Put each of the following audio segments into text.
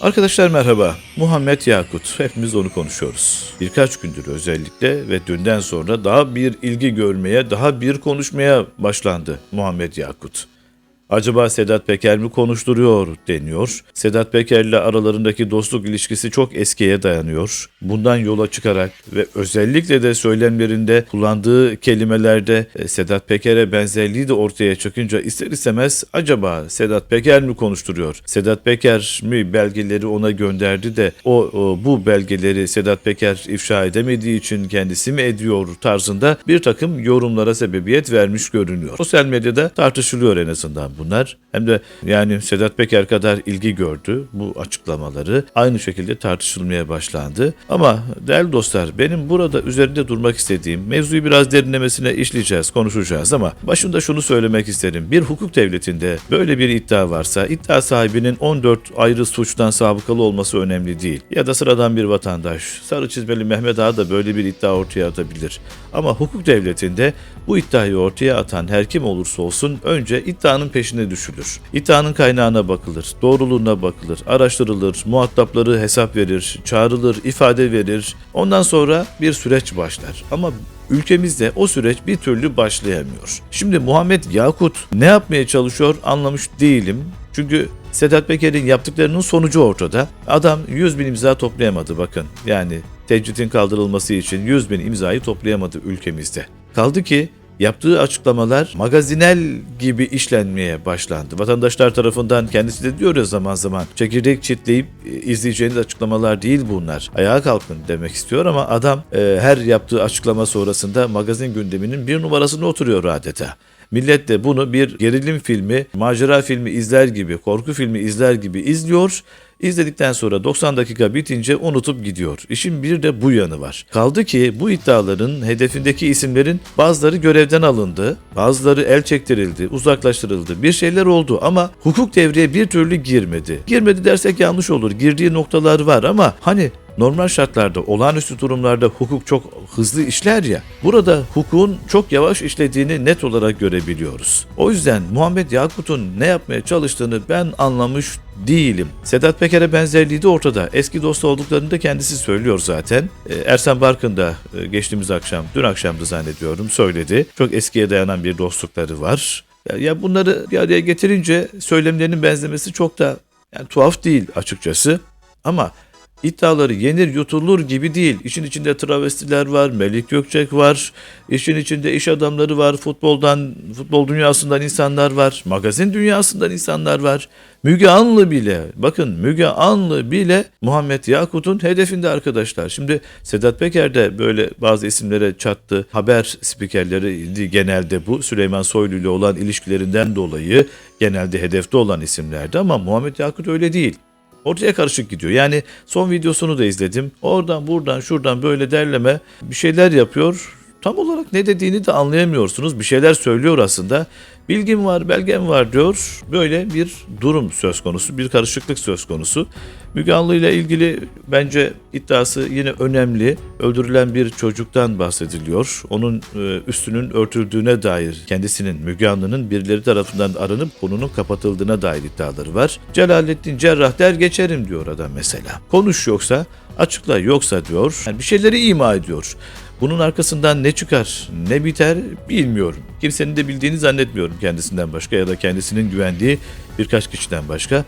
Arkadaşlar merhaba. Muhammed Yakut. Hepimiz onu konuşuyoruz. Birkaç gündür özellikle ve dünden sonra daha bir ilgi görmeye, daha bir konuşmaya başlandı Muhammed Yakut. Acaba Sedat Peker mi konuşturuyor deniyor. Sedat Peker'le aralarındaki dostluk ilişkisi çok eskiye dayanıyor. Bundan yola çıkarak ve özellikle de söylemlerinde kullandığı kelimelerde e, Sedat Peker'e benzerliği de ortaya çıkınca ister istemez acaba Sedat Peker mi konuşturuyor? Sedat Peker mi belgeleri ona gönderdi de o, o bu belgeleri Sedat Peker ifşa edemediği için kendisi mi ediyor tarzında bir takım yorumlara sebebiyet vermiş görünüyor. Sosyal medyada tartışılıyor en azından bunlar. Hem de yani Sedat Peker kadar ilgi gördü bu açıklamaları. Aynı şekilde tartışılmaya başlandı. Ama değerli dostlar benim burada üzerinde durmak istediğim mevzuyu biraz derinlemesine işleyeceğiz, konuşacağız ama başında şunu söylemek isterim. Bir hukuk devletinde böyle bir iddia varsa iddia sahibinin 14 ayrı suçtan sabıkalı olması önemli değil. Ya da sıradan bir vatandaş, sarı çizmeli Mehmet Ağa da böyle bir iddia ortaya atabilir. Ama hukuk devletinde bu iddiayı ortaya atan her kim olursa olsun önce iddianın peşine düşülür. İddianın kaynağına bakılır, doğruluğuna bakılır, araştırılır, muhatapları hesap verir, çağrılır, ifade verir. Ondan sonra bir süreç başlar. Ama ülkemizde o süreç bir türlü başlayamıyor. Şimdi Muhammed Yakut ne yapmaya çalışıyor anlamış değilim. Çünkü Sedat Peker'in yaptıklarının sonucu ortada. Adam 100 bin imza toplayamadı bakın. Yani tecritin kaldırılması için 100 bin imzayı toplayamadı ülkemizde. Kaldı ki yaptığı açıklamalar magazinel gibi işlenmeye başlandı. Vatandaşlar tarafından kendisi de diyor ya zaman zaman çekirdek çitleyip e, izleyeceğiniz açıklamalar değil bunlar. Ayağa kalkın demek istiyor ama adam e, her yaptığı açıklama sonrasında magazin gündeminin bir numarasına oturuyor adeta. Millet de bunu bir gerilim filmi, macera filmi izler gibi, korku filmi izler gibi izliyor. İzledikten sonra 90 dakika bitince unutup gidiyor. İşin bir de bu yanı var. Kaldı ki bu iddiaların hedefindeki isimlerin bazıları görevden alındı, bazıları el çektirildi, uzaklaştırıldı. Bir şeyler oldu ama hukuk devreye bir türlü girmedi. Girmedi dersek yanlış olur. Girdiği noktalar var ama hani normal şartlarda, olağanüstü durumlarda hukuk çok hızlı işler ya. Burada hukukun çok yavaş işlediğini net olarak görebiliyoruz. O yüzden Muhammed Yakut'un ne yapmaya çalıştığını ben anlamış değilim. Sedat Peker'e benzerliği de ortada. Eski dost olduklarını da kendisi söylüyor zaten. Ee, Ersen Barkın da e, geçtiğimiz akşam, dün akşamdı zannediyorum söyledi. Çok eskiye dayanan bir dostlukları var. Ya bunları bir araya getirince söylemlerinin benzemesi çok da yani tuhaf değil açıkçası. Ama iddiaları yenir yutulur gibi değil. İşin içinde travestiler var, Melik Gökçek var, işin içinde iş adamları var, futboldan, futbol dünyasından insanlar var, magazin dünyasından insanlar var. Müge Anlı bile, bakın Müge Anlı bile Muhammed Yakut'un hedefinde arkadaşlar. Şimdi Sedat Peker de böyle bazı isimlere çattı. Haber spikerleri genelde bu. Süleyman Soylu ile olan ilişkilerinden dolayı genelde hedefte olan isimlerdi ama Muhammed Yakut öyle değil. Ortaya karışık gidiyor. Yani son videosunu da izledim. Oradan buradan şuradan böyle derleme bir şeyler yapıyor. Tam olarak ne dediğini de anlayamıyorsunuz. Bir şeyler söylüyor aslında. Bilgim var, belgem var diyor. Böyle bir durum söz konusu, bir karışıklık söz konusu. Müge Anlı ile ilgili bence iddiası yine önemli. Öldürülen bir çocuktan bahsediliyor. Onun e, üstünün örtüldüğüne dair kendisinin Müge Anlı'nın birileri tarafından aranıp konunun kapatıldığına dair iddiaları var. Celalettin Cerrah der geçerim diyor adam mesela. Konuş yoksa açıkla yoksa diyor. Yani bir şeyleri ima ediyor. Bunun arkasından ne çıkar, ne biter bilmiyorum. Kimsenin de bildiğini zannetmiyorum kendisinden başka ya da kendisinin güvendiği birkaç kişiden başka.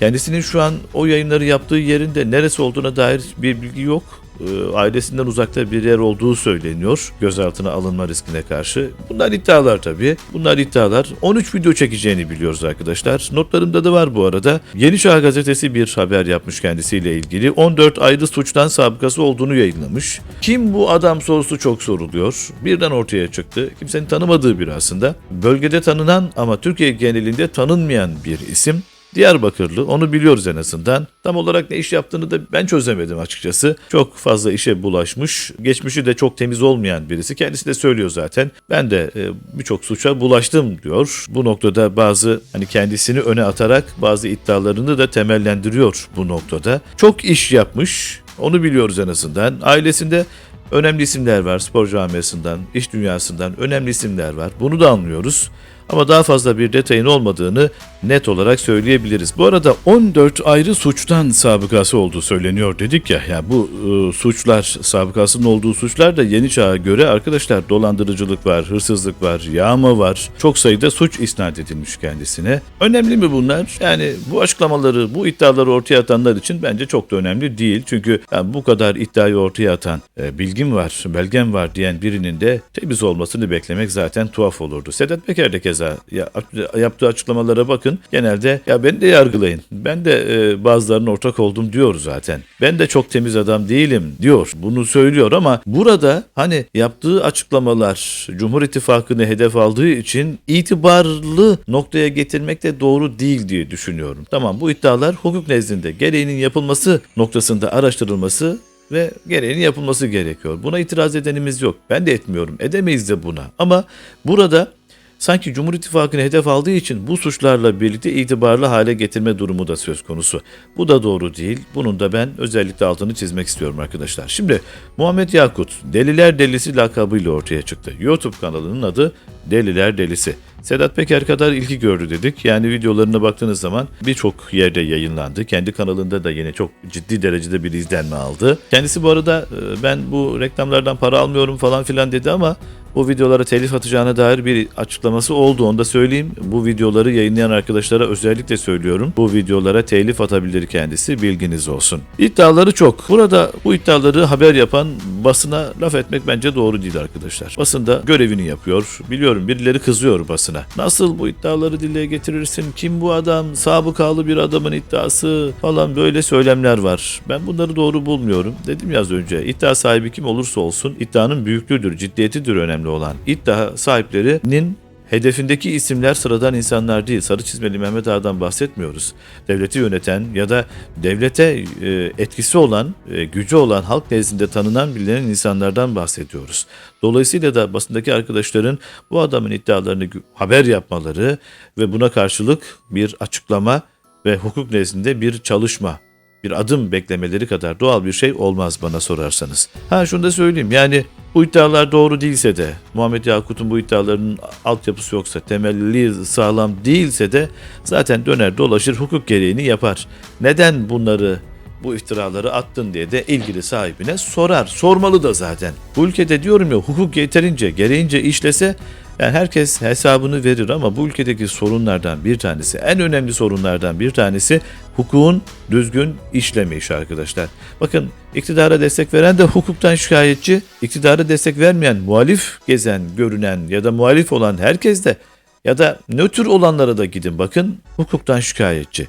Kendisinin şu an o yayınları yaptığı yerinde neresi olduğuna dair bir bilgi yok. Ee, ailesinden uzakta bir yer olduğu söyleniyor gözaltına alınma riskine karşı. Bunlar iddialar tabii. Bunlar iddialar. 13 video çekeceğini biliyoruz arkadaşlar. Notlarımda da var bu arada. Yeni Çağ gazetesi bir haber yapmış kendisiyle ilgili. 14 ayrı suçtan sabıkası olduğunu yayınlamış. Kim bu adam sorusu çok soruluyor. Birden ortaya çıktı. Kimsenin tanımadığı biri aslında. Bölgede tanınan ama Türkiye genelinde tanınmayan bir isim. Diyarbakırlı onu biliyoruz en azından. Tam olarak ne iş yaptığını da ben çözemedim açıkçası. Çok fazla işe bulaşmış. Geçmişi de çok temiz olmayan birisi. Kendisi de söylüyor zaten. Ben de e, birçok suça bulaştım diyor. Bu noktada bazı hani kendisini öne atarak bazı iddialarını da temellendiriyor bu noktada. Çok iş yapmış. Onu biliyoruz en azından. Ailesinde önemli isimler var spor camiasından, iş dünyasından önemli isimler var. Bunu da anlıyoruz. Ama daha fazla bir detayın olmadığını net olarak söyleyebiliriz. Bu arada 14 ayrı suçtan sabıkası olduğu söyleniyor dedik ya. Yani bu e, suçlar, sabıkasının olduğu suçlar da yeni çağa göre arkadaşlar dolandırıcılık var, hırsızlık var, yağma var. Çok sayıda suç isnat edilmiş kendisine. Önemli mi bunlar? Yani bu açıklamaları, bu iddiaları ortaya atanlar için bence çok da önemli değil. Çünkü yani bu kadar iddiayı ortaya atan, e, bilgim var, belgem var diyen birinin de temiz olmasını beklemek zaten tuhaf olurdu. Sedat Peker de keza ya, yaptığı açıklamalara bakın. Genelde ya beni de yargılayın. Ben de e, bazılarının ortak oldum diyor zaten. Ben de çok temiz adam değilim diyor. Bunu söylüyor ama burada hani yaptığı açıklamalar Cumhur İttifakı'nı hedef aldığı için itibarlı noktaya getirmek de doğru değil diye düşünüyorum. Tamam bu iddialar hukuk nezdinde gereğinin yapılması noktasında araştırılması ve gereğinin yapılması gerekiyor. Buna itiraz edenimiz yok. Ben de etmiyorum. Edemeyiz de buna. Ama burada sanki Cumhur İttifakı'nı hedef aldığı için bu suçlarla birlikte itibarlı hale getirme durumu da söz konusu. Bu da doğru değil. Bunun da ben özellikle altını çizmek istiyorum arkadaşlar. Şimdi Muhammed Yakut Deliler Delisi lakabıyla ortaya çıktı. YouTube kanalının adı Deliler Delisi. Sedat Peker kadar ilgi gördü dedik. Yani videolarına baktığınız zaman birçok yerde yayınlandı. Kendi kanalında da yine çok ciddi derecede bir izlenme aldı. Kendisi bu arada e, ben bu reklamlardan para almıyorum falan filan dedi ama bu videolara telif atacağına dair bir açıklaması oldu. Onu da söyleyeyim. Bu videoları yayınlayan arkadaşlara özellikle söylüyorum. Bu videolara telif atabilir kendisi. Bilginiz olsun. İddiaları çok. Burada bu iddiaları haber yapan basına laf etmek bence doğru değil arkadaşlar. Basında görevini yapıyor. Biliyorum birileri kızıyor basına. Nasıl bu iddiaları dile getirirsin? Kim bu adam? Sabıkalı bir adamın iddiası falan böyle söylemler var. Ben bunları doğru bulmuyorum. Dedim ya az önce. İddia sahibi kim olursa olsun iddianın büyüklüğüdür, ciddiyetidir önemli olan. İddia sahiplerinin Hedefindeki isimler sıradan insanlar değil. Sarı çizmeli Mehmet Ağa'dan bahsetmiyoruz. Devleti yöneten ya da devlete e, etkisi olan, e, gücü olan, halk nezdinde tanınan bilinen insanlardan bahsediyoruz. Dolayısıyla da basındaki arkadaşların bu adamın iddialarını haber yapmaları ve buna karşılık bir açıklama ve hukuk nezdinde bir çalışma bir adım beklemeleri kadar doğal bir şey olmaz bana sorarsanız. Ha şunu da söyleyeyim yani bu iddialar doğru değilse de Muhammed Yakut'un bu iddialarının altyapısı yoksa temelli sağlam değilse de zaten döner dolaşır hukuk gereğini yapar. Neden bunları bu iftiraları attın diye de ilgili sahibine sorar. Sormalı da zaten. Bu ülkede diyorum ya hukuk yeterince gereğince işlese yani herkes hesabını verir ama bu ülkedeki sorunlardan bir tanesi, en önemli sorunlardan bir tanesi hukukun düzgün işlemeyişi arkadaşlar. Bakın iktidara destek veren de hukuktan şikayetçi, iktidara destek vermeyen, muhalif gezen, görünen ya da muhalif olan herkes de ya da nötr olanlara da gidin bakın hukuktan şikayetçi.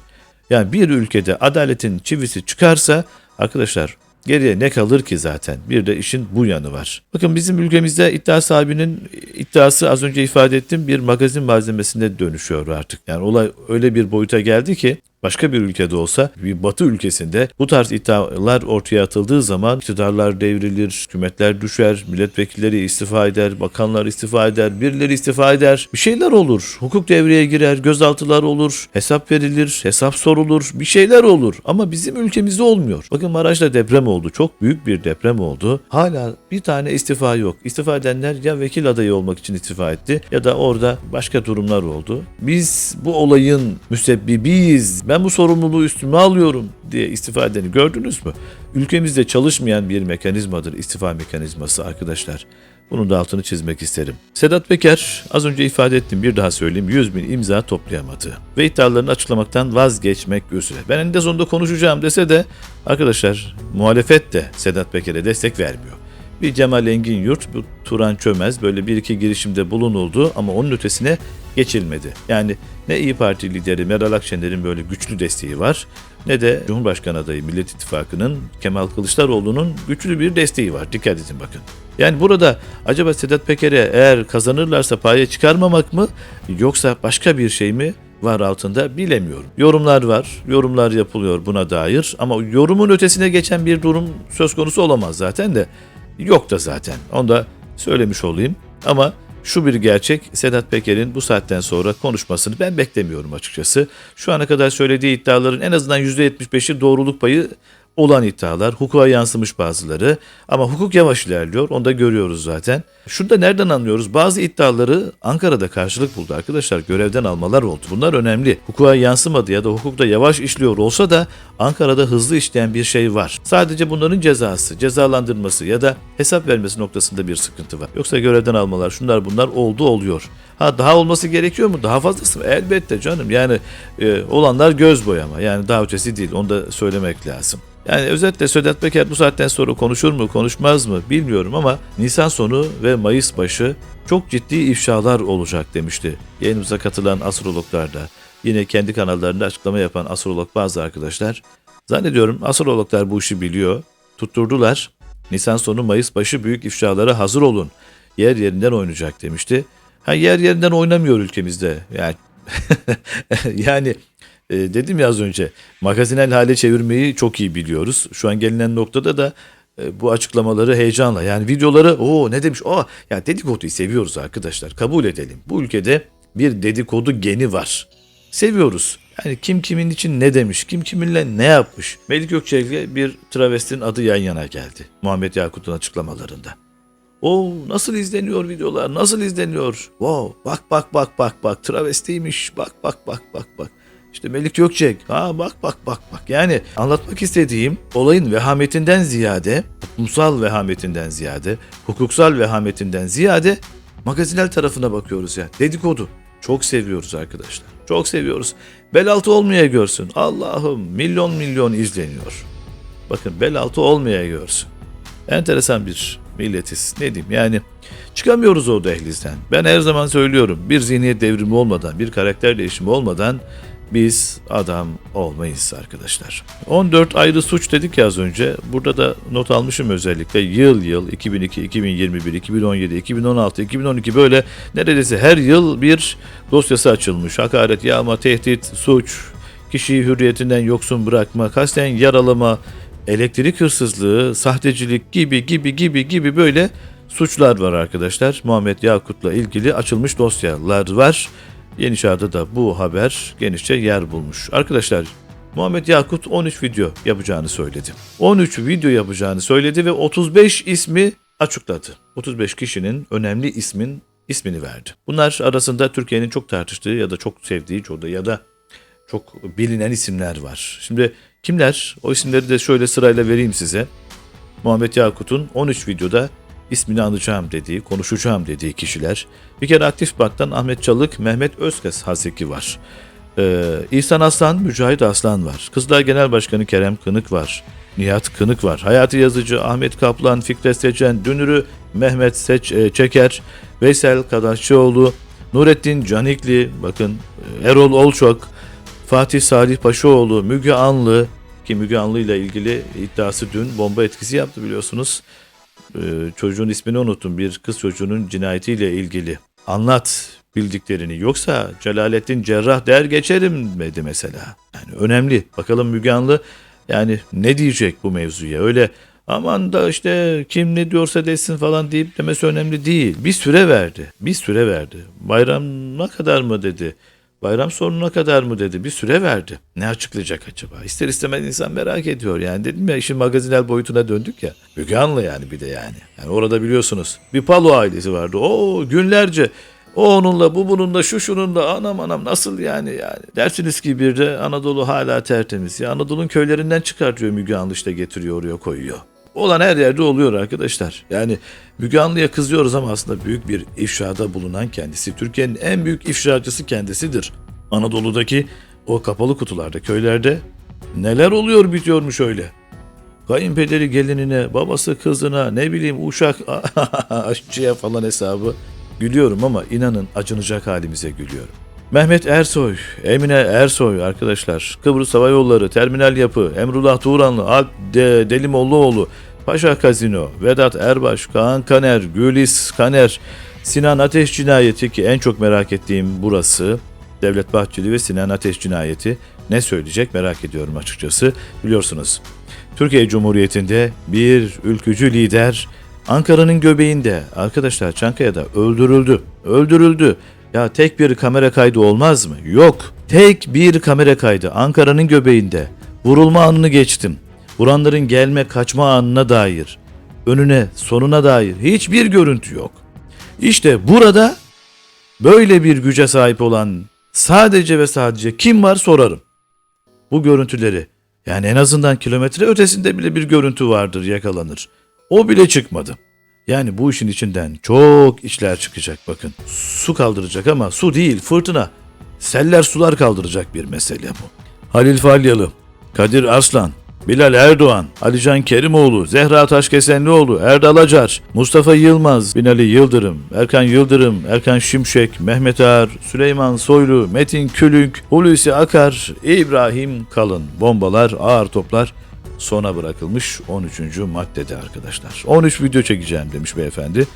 Yani bir ülkede adaletin çivisi çıkarsa arkadaşlar geriye ne kalır ki zaten? Bir de işin bu yanı var. Bakın bizim ülkemizde iddia sahibinin iddiası az önce ifade ettim bir magazin malzemesine dönüşüyor artık. Yani olay öyle bir boyuta geldi ki başka bir ülkede olsa bir batı ülkesinde bu tarz iddialar ortaya atıldığı zaman iktidarlar devrilir, hükümetler düşer, milletvekilleri istifa eder, bakanlar istifa eder, birileri istifa eder. Bir şeyler olur. Hukuk devreye girer, gözaltılar olur, hesap verilir, hesap sorulur, bir şeyler olur. Ama bizim ülkemizde olmuyor. Bakın Maraş'ta deprem oldu. Çok büyük bir deprem oldu. Hala bir tane istifa yok. İstifa edenler ya vekil adayı olmak için istifa etti ya da orada başka durumlar oldu. Biz bu olayın müsebbibiyiz. Ben bu sorumluluğu üstüme alıyorum diye istifa edeni gördünüz mü? Ülkemizde çalışmayan bir mekanizmadır istifa mekanizması arkadaşlar. Bunun da altını çizmek isterim. Sedat Peker az önce ifade ettim bir daha söyleyeyim 100 bin imza toplayamadı. Ve iddialarını açıklamaktan vazgeçmek üzere. Ben eninde sonunda konuşacağım dese de arkadaşlar muhalefet de Sedat Peker'e destek vermiyor. Bir Cemal Engin Yurt, bu Turan Çömez böyle bir iki girişimde bulunuldu ama onun ötesine geçilmedi. Yani ne İyi Parti lideri Meral Akşener'in böyle güçlü desteği var ne de Cumhurbaşkanı adayı Millet İttifakı'nın Kemal Kılıçdaroğlu'nun güçlü bir desteği var. Dikkat edin bakın. Yani burada acaba Sedat Peker'e eğer kazanırlarsa paya çıkarmamak mı yoksa başka bir şey mi var altında bilemiyorum. Yorumlar var, yorumlar yapılıyor buna dair ama yorumun ötesine geçen bir durum söz konusu olamaz zaten de. Yok da zaten. Onu da söylemiş olayım. Ama şu bir gerçek Sedat Peker'in bu saatten sonra konuşmasını ben beklemiyorum açıkçası. Şu ana kadar söylediği iddiaların en azından %75'i doğruluk payı olan iddialar, hukuka yansımış bazıları ama hukuk yavaş ilerliyor, onu da görüyoruz zaten. Şunu da nereden anlıyoruz? Bazı iddiaları Ankara'da karşılık buldu arkadaşlar, görevden almalar oldu. Bunlar önemli. Hukuka yansımadı ya da hukukta yavaş işliyor olsa da Ankara'da hızlı işleyen bir şey var. Sadece bunların cezası, cezalandırması ya da hesap vermesi noktasında bir sıkıntı var. Yoksa görevden almalar, şunlar bunlar oldu oluyor. Ha daha olması gerekiyor mu? Daha fazlası mı? Elbette canım. Yani e, olanlar göz boyama. Yani daha ötesi değil. Onu da söylemek lazım. Yani özetle Sedat Peker bu saatten sonra konuşur mu konuşmaz mı bilmiyorum ama Nisan sonu ve Mayıs başı çok ciddi ifşalar olacak demişti. Yayınımıza katılan astrologlar da yine kendi kanallarında açıklama yapan astrolog bazı arkadaşlar. Zannediyorum astrologlar bu işi biliyor. Tutturdular. Nisan sonu Mayıs başı büyük ifşalara hazır olun. Yer yerinden oynayacak demişti. Ha yer yerinden oynamıyor ülkemizde. Yani yani e, dedim ya az önce magazinel hale çevirmeyi çok iyi biliyoruz. Şu an gelinen noktada da e, bu açıklamaları heyecanla yani videoları o ne demiş o ya dedikoduyu seviyoruz arkadaşlar kabul edelim. Bu ülkede bir dedikodu geni var. Seviyoruz. Yani kim kimin için ne demiş, kim kiminle ne yapmış. Melik Gökçek'le bir travestinin adı yan yana geldi. Muhammed Yakut'un açıklamalarında. O nasıl izleniyor videolar? Nasıl izleniyor? Wow, bak bak bak bak bak travestiymiş. Bak bak bak bak bak. İşte Melik Gökçek. Ha bak bak bak bak. Yani anlatmak istediğim olayın vehametinden ziyade, toplumsal vehametinden ziyade, hukuksal vehametinden ziyade magazinel tarafına bakıyoruz ya. Dedikodu. Çok seviyoruz arkadaşlar. Çok seviyoruz. Bel altı olmaya görsün. Allah'ım milyon milyon izleniyor. Bakın bel altı olmaya görsün. Enteresan bir milletiz. Ne diyeyim yani çıkamıyoruz o dehlizden. Ben her zaman söylüyorum bir zihniyet devrimi olmadan, bir karakter değişimi olmadan biz adam olmayız arkadaşlar. 14 ayrı suç dedik ya az önce. Burada da not almışım özellikle. Yıl yıl 2002, 2021, 2017, 2016, 2012 böyle neredeyse her yıl bir dosyası açılmış. Hakaret, yağma, tehdit, suç, kişiyi hürriyetinden yoksun bırakma, kasten yaralama, elektrik hırsızlığı, sahtecilik gibi gibi gibi gibi böyle suçlar var arkadaşlar. Muhammed Yakut'la ilgili açılmış dosyalar var. Yeni Çağ'da da bu haber genişçe yer bulmuş. Arkadaşlar Muhammed Yakut 13 video yapacağını söyledi. 13 video yapacağını söyledi ve 35 ismi açıkladı. 35 kişinin önemli ismin ismini verdi. Bunlar arasında Türkiye'nin çok tartıştığı ya da çok sevdiği çoğu ya da çok bilinen isimler var. Şimdi kimler? O isimleri de şöyle sırayla vereyim size. Muhammed Yakut'un 13 videoda ismini anacağım dediği, konuşacağım dediği kişiler. Bir kere Aktif Bank'tan Ahmet Çalık, Mehmet Özkes Haseki var. Ee, İhsan Aslan, Mücahit Aslan var. Kızılay Genel Başkanı Kerem Kınık var. Nihat Kınık var. Hayati Yazıcı, Ahmet Kaplan, Fikret Seçen, Dünürü, Mehmet Seç, e, Çeker, Veysel Kadaşçıoğlu, Nurettin Canikli, bakın e, Erol Olçok, Fatih Salih Paşaoğlu, Müge Anlı ki Müge Anlı ile ilgili iddiası dün bomba etkisi yaptı biliyorsunuz. Ee, çocuğun ismini unuttum. Bir kız çocuğunun cinayetiyle ilgili. Anlat bildiklerini. Yoksa Celalettin Cerrah der geçerim dedi mesela. Yani önemli. Bakalım Müge Anlı yani ne diyecek bu mevzuya? Öyle aman da işte kim ne diyorsa desin falan deyip demesi önemli değil. Bir süre verdi. Bir süre verdi. Bayrama kadar mı dedi. Bayram sonuna kadar mı dedi bir süre verdi. Ne açıklayacak acaba? İster istemez insan merak ediyor yani. Dedim ya işin magazinel boyutuna döndük ya. Müge Anlı yani bir de yani. Yani orada biliyorsunuz bir Palo ailesi vardı. O günlerce o onunla bu bununla şu şununla anam anam nasıl yani yani. Dersiniz ki bir de Anadolu hala tertemiz. Ya Anadolu'nun köylerinden çıkartıyor Müge Anlı işte getiriyor oraya koyuyor. Olan her yerde oluyor arkadaşlar. Yani Müge Anlı'ya kızıyoruz ama aslında büyük bir ifşada bulunan kendisi. Türkiye'nin en büyük ifşacısı kendisidir. Anadolu'daki o kapalı kutularda, köylerde neler oluyor bitiyormuş öyle. Kayınpederi gelinine, babası kızına, ne bileyim uşak aşçıya falan hesabı. Gülüyorum ama inanın acınacak halimize gülüyorum. Mehmet Ersoy, Emine Ersoy arkadaşlar. Kıbrıs Hava Yolları, Terminal Yapı, Emrullah Turanlı, Alp De, Delimoğluoğlu, Paşa Kazino, Vedat Erbaş, Kaan Kaner, Gülis Kaner, Sinan Ateş cinayeti ki en çok merak ettiğim burası. Devlet Bahçeli ve Sinan Ateş cinayeti ne söyleyecek merak ediyorum açıkçası. Biliyorsunuz Türkiye Cumhuriyeti'nde bir ülkücü lider Ankara'nın göbeğinde arkadaşlar Çankaya'da öldürüldü. Öldürüldü. Ya tek bir kamera kaydı olmaz mı? Yok. Tek bir kamera kaydı Ankara'nın göbeğinde. Vurulma anını geçtim. Vuranların gelme kaçma anına dair, önüne sonuna dair hiçbir görüntü yok. İşte burada böyle bir güce sahip olan sadece ve sadece kim var sorarım. Bu görüntüleri yani en azından kilometre ötesinde bile bir görüntü vardır yakalanır. O bile çıkmadı. Yani bu işin içinden çok işler çıkacak bakın. Su kaldıracak ama su değil fırtına. Seller sular kaldıracak bir mesele bu. Halil Falyalı, Kadir Arslan, Bilal Erdoğan, Alican Kerimoğlu, Zehra Taşkesenlioğlu, Erdal Acar, Mustafa Yılmaz, Binali Yıldırım, Erkan Yıldırım, Erkan Şimşek, Mehmet Ağar, Süleyman Soylu, Metin Külünk, Hulusi Akar, İbrahim Kalın. Bombalar, ağır toplar sona bırakılmış 13. maddede arkadaşlar. 13 video çekeceğim demiş beyefendi.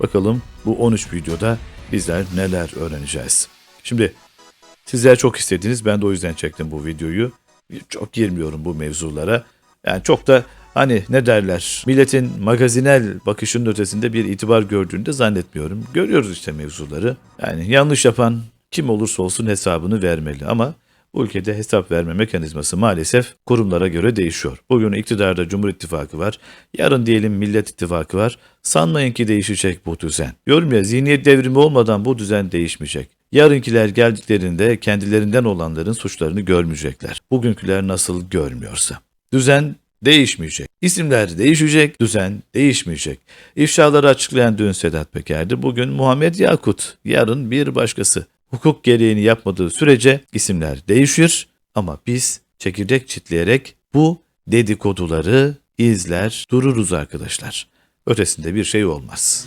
Bakalım bu 13 videoda bizler neler öğreneceğiz. Şimdi sizler çok istediniz. Ben de o yüzden çektim bu videoyu. Çok girmiyorum bu mevzulara. Yani çok da hani ne derler milletin magazinel bakışının ötesinde bir itibar gördüğünü de zannetmiyorum. Görüyoruz işte mevzuları. Yani yanlış yapan kim olursa olsun hesabını vermeli ama ülkede hesap verme mekanizması maalesef kurumlara göre değişiyor. Bugün iktidarda Cumhur İttifakı var, yarın diyelim Millet İttifakı var. Sanmayın ki değişecek bu düzen. Diyorum ya zihniyet devrimi olmadan bu düzen değişmeyecek. Yarınkiler geldiklerinde kendilerinden olanların suçlarını görmeyecekler. Bugünküler nasıl görmüyorsa. Düzen değişmeyecek. İsimler değişecek, düzen değişmeyecek. İfşaları açıklayan dün Sedat Peker'di. Bugün Muhammed Yakut, yarın bir başkası. Hukuk gereğini yapmadığı sürece isimler değişir ama biz çekirdek çitleyerek bu dedikoduları izler dururuz arkadaşlar. Ötesinde bir şey olmaz.